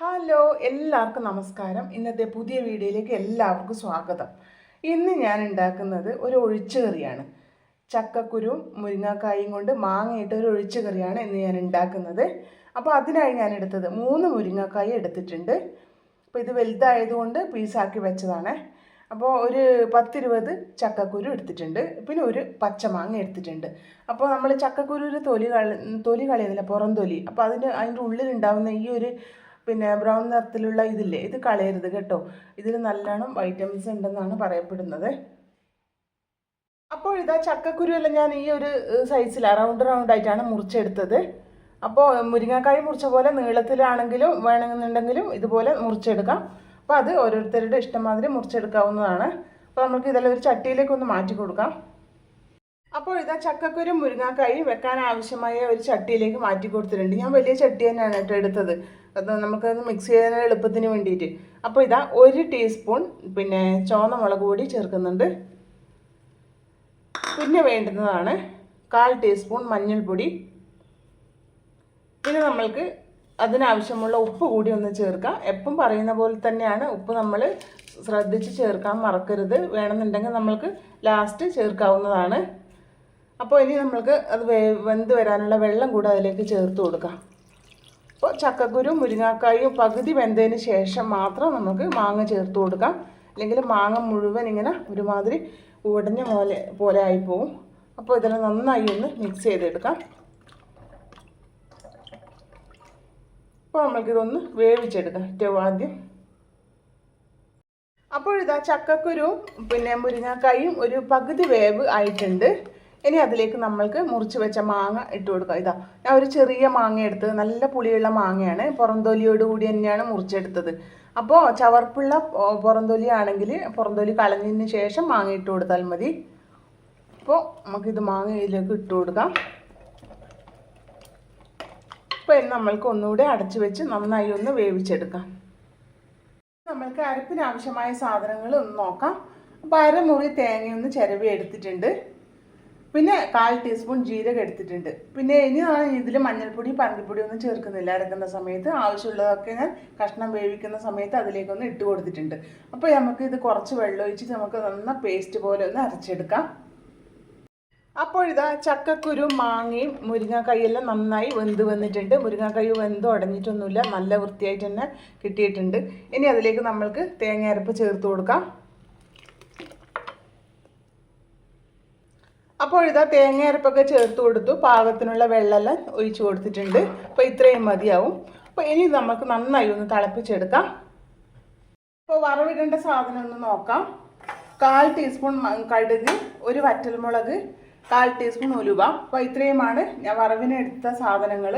Hello എല്ലാവർക്കും നമസ്കാരം. ഇന്നത്തെ പുതിയ വീഡിയോയിലേക്ക് എല്ലാവർക്കും സ്വാഗതം. ഇന്ന് ഞാൻ ഉണ്ടാക്കുന്നത് ഒരു ഒഴിച്ചുകറിയാണ് ചക്കക്കുരും മുരിങ്ങാക്കായും കൊണ്ട് മാങ്ങയിട്ട് ഒരു ഒഴിച്ചുകറിയാണ് ഇന്ന് ഞാൻ ഉണ്ടാക്കുന്നത്. അപ്പോൾ അതിനായി ഞാൻ എടുത്തത് മൂന്ന് മുരിങ്ങാക്കായ എടുത്തിട്ടുണ്ട്. അപ്പോൾ ഇത് വലുതായതുകൊണ്ട് പീസാക്കി വെച്ചതാണ്. അപ്പോൾ ഒരു പത്തിരുപത് ചക്കക്കുരു എടുത്തിട്ടുണ്ട്. പിന്നെ ഒരു പച്ചമാങ്ങ എടുത്തിട്ടുണ്ട്. അപ്പോൾ നമ്മൾ ചക്കക്കുരുവിൽ തൊലി കള തൊലി കളയുന്നില്ല പുറം തൊലി അപ്പോൾ അതിന്റെ അതിന്റെ ഉള്ളിലുണ്ടാകുന്ന ഈ ഒരു പിന്നെ ബ്രൗൺ നിറത്തിലുള്ള ഇതില്ലേ? ഇത് കളയരുത് കേട്ടോ. ഇതിൽ നല്ലോണം വൈറ്റമിൻസ് ഉണ്ടെന്നാണ് പറയപ്പെടുന്നത്. അപ്പോൾ ഇതാ ചക്കക്കുരു എല്ലാം ഞാൻ ഈ ഒരു സൈസിൽ റൗണ്ട് റൗണ്ട് ആയിട്ടാണ് മുറിച്ചെടുത്തത്. അപ്പോൾ മുരിങ്ങക്കായ മുറിച്ച പോലെ നീളത്തിലാണെങ്കിലും വേണമെന്നുണ്ടെങ്കിലും ഇതുപോലെ മുറിച്ചെടുക്കാം. അപ്പോൾ അത് ഓരോരുത്തരുടെ ഇഷ്ടം മാതിരി മുറിച്ചെടുക്കാവുന്നതാണ്. അപ്പോൾ നമുക്ക് ഇതെല്ലാം ഒരു ചട്ടിയിലേക്ക് ഒന്ന് മാറ്റി കൊടുക്കാം. അപ്പോൾ ഇതാ ചക്കക്കുരു മുരിങ്ങാക്കായി വെക്കാൻ ആവശ്യമായ ഒരു ചട്ടിയിലേക്ക് മാറ്റി കൊടുത്തിട്ടുണ്ട്. ഞാൻ വലിയ ചട്ടി തന്നെയാണ് കേട്ടോ എടുത്തത്. അത് നമുക്കത് മിക്സ് ചെയ്യാൻ എളുപ്പത്തിന് വേണ്ടിയിട്ട്. അപ്പോൾ ഇതാ ഒരു ടീസ്പൂൺ പിന്നെ ചുവന്ന മുളക് പൊടി ചേർക്കുന്നുണ്ട്. പിന്നെ വേണ്ടുന്നതാണ് കാൽ ടീസ്പൂൺ മഞ്ഞൾപ്പൊടി. പിന്നെ നമ്മൾക്ക് അതിനാവശ്യമുള്ള ഉപ്പ് കൂടി ഒന്ന് ചേർക്കാം. എപ്പം പറയുന്ന പോലെ തന്നെയാണ് ഉപ്പ് നമ്മൾ ശ്രദ്ധിച്ച് ചേർക്കാൻ മറക്കരുത്. വേണമെന്നുണ്ടെങ്കിൽ നമ്മൾക്ക് ലാസ്റ്റ് ചേർക്കാവുന്നതാണ്. അപ്പോൾ ഇനി നമ്മൾക്ക് അത് വെന്ത് വരാനുള്ള വെള്ളം കൂടെ അതിലേക്ക് ചേർത്ത് കൊടുക്കാം. അപ്പോൾ ചക്കക്കുരു മുരിങ്ങാക്കായും പകുതി വെന്തതിന് ശേഷം മാത്രം നമുക്ക് മാങ്ങ ചേർത്ത് കൊടുക്കാം. അല്ലെങ്കിൽ മാങ്ങ മുഴുവൻ ഇങ്ങനെ ഒരുമാതിരി ഉടഞ്ഞ പോലെ പോലെ ആയിപ്പോവും. അപ്പോൾ ഇതെല്ലാം നന്നായി ഒന്ന് മിക്സ് ചെയ്തെടുക്കാം. അപ്പോൾ നമ്മൾക്കിതൊന്ന് വേവിച്ചെടുക്കാം ഏറ്റവും ആദ്യം. അപ്പോൾ ഇതാ ചക്കക്കുരു പിന്നെ മുരിങ്ങാക്കായും ഒരു പകുതി വേവ് ആയിട്ടുണ്ട്. ഇനി അതിലേക്ക് നമ്മൾക്ക് മുറിച്ച് വെച്ച മാങ്ങ ഇട്ട് കൊടുക്കാം. ഇതാ ഞാൻ ഒരു ചെറിയ മാങ്ങ എടുത്ത് നല്ല പുളിയുള്ള മാങ്ങയാണ്. പുറംതൊലിയോട് കൂടി തന്നെയാണ് മുറിച്ചെടുത്തത്. അപ്പോൾ ചവർപ്പുള്ള പുറംതൊലി ആണെങ്കിൽ പുറംതൊലി കളഞ്ഞതിന് ശേഷം മാങ്ങ ഇട്ട് കൊടുത്താൽ മതി. അപ്പോൾ നമുക്കിത് മാങ്ങ ഇതിലേക്ക് ഇട്ട് കൊടുക്കാം. അപ്പോൾ ഇനി നമ്മൾക്ക് ഒന്നുകൂടെ അടച്ചു വെച്ച് നന്നായി ഒന്ന് വേവിച്ചെടുക്കാം. നമ്മൾക്ക് അരപ്പിന് ആവശ്യമായ സാധനങ്ങൾ ഒന്ന് നോക്കാം. അപ്പോൾ അരമുറി തേങ്ങയൊന്ന് ചിരവി എടുത്തിട്ടുണ്ട് പിന്നെ കാൽ ടീസ്പൂൺ ജീരകം എടുത്തിട്ടുണ്ട്. പിന്നെ ഇനി ഇതിൽ മഞ്ഞൾപ്പൊടി പരൽപ്പൊടി ഒന്നും ചേർക്കുന്നില്ല. അരക്കുന്ന സമയത്ത് ആവശ്യമുള്ളതൊക്കെ ഞാൻ കഷ്ണം വേവിക്കുന്ന സമയത്ത് അതിലേക്കൊന്ന് ഇട്ട് കൊടുത്തിട്ടുണ്ട്. അപ്പോൾ നമുക്ക് ഇത് കുറച്ച് വെള്ളം ഒഴിച്ച് നമുക്ക് നന്ന പേസ്റ്റ് പോലെ ഒന്ന് അരച്ചെടുക്കാം. അപ്പോൾ ഇതാ ചക്കക്കുരു മാങ്ങയും മുരിങ്ങാക്കായെല്ലാം നന്നായി വെന്ത് വന്നിട്ടുണ്ട്. മുരിങ്ങാക്കായ് വെന്ത് ഉടഞ്ഞിട്ടൊന്നുമില്ല. നല്ല വൃത്തിയായിട്ട് തന്നെ കിട്ടിയിട്ടുണ്ട്. ഇനി അതിലേക്ക് നമ്മൾക്ക് തേങ്ങ അരപ്പ് ചേർത്ത് കൊടുക്കാം. അപ്പോൾ ഇതാ തേങ്ങ അരപ്പൊക്കെ ചേർത്ത് കൊടുത്തു. പാകത്തിനുള്ള വെള്ളമെല്ലാം ഒഴിച്ചു കൊടുത്തിട്ടുണ്ട്. അപ്പോൾ ഇത്രയും മതിയാവും. അപ്പോൾ ഇനി നമുക്ക് നന്നായി ഒന്ന് തിളപ്പിച്ചെടുക്കാം. അപ്പോൾ വറവിടേണ്ട സാധനം ഒന്ന് നോക്കാം. കാൽ ടീസ്പൂൺ കടുക് ഒരു വറ്റൽമുളക് കാൽ ടീസ്പൂൺ ഉലുവ. അപ്പോൾ ഇത്രയുമാണ് ഞാൻ വറവിനെടുത്ത സാധനങ്ങൾ.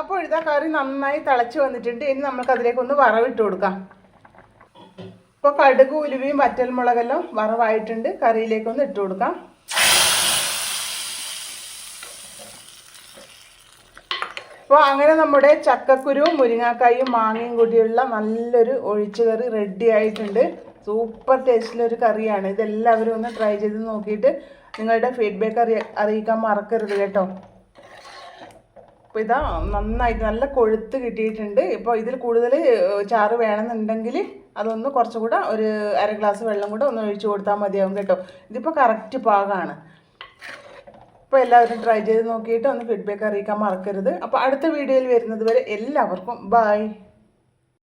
അപ്പോൾ ഇതാ കറി നന്നായി തിളച്ച് വന്നിട്ടുണ്ട്. ഇനി നമുക്ക് അതിലേക്കൊന്ന് വറവിട്ട് കൊടുക്കാം. ഇപ്പോൾ കടുക് ഉലുവയും വറ്റൽമുളകെല്ലാം വറവായിട്ടുണ്ട്. കറിയിലേക്കൊന്ന് ഇട്ട് കൊടുക്കാം. അപ്പോൾ അങ്ങനെ നമ്മുടെ ചക്കക്കുരുവും മുരിങ്ങാക്കായും മാങ്ങയും കൂടിയുള്ള നല്ലൊരു ഒഴിച്ചുകറി റെഡി ആയിട്ടുണ്ട്. സൂപ്പർ ടേസ്റ്റിലൊരു കറിയാണ്. ഇതെല്ലാവരും ഒന്ന് ട്രൈ ചെയ്ത് നോക്കിയിട്ട് നിങ്ങളുടെ ഫീഡ്ബാക്ക് അറിയ അറിയിക്കാൻ മറക്കരുത് കേട്ടോ. അപ്പോൾ ഇതാ നന്നായിട്ട് നല്ല കൊഴുത്ത് കിട്ടിയിട്ടുണ്ട്. ഇപ്പോൾ ഇതിൽ കൂടുതൽ ചാറ് വേണമെന്നുണ്ടെങ്കിൽ അതൊന്ന് കുറച്ചുകൂടെ ഒരു അര ഗ്ലാസ് വെള്ളം കൂടെ ഒന്ന് ഒഴിച്ചു കൊടുത്താൽ മതിയാവും കേട്ടോ. ഇതിപ്പോൾ കറക്റ്റ് പാകമാണ് അപ്പോൾ എല്ലാവരും ട്രൈ ചെയ്ത് നോക്കിയിട്ട് ഒന്ന് ഫീഡ്ബാക്ക് അറിയിക്കാൻ മറക്കരുത്. അപ്പോൾ അടുത്ത വീഡിയോയിൽ വരുന്നത് വരെ എല്ലാവർക്കും ബായ്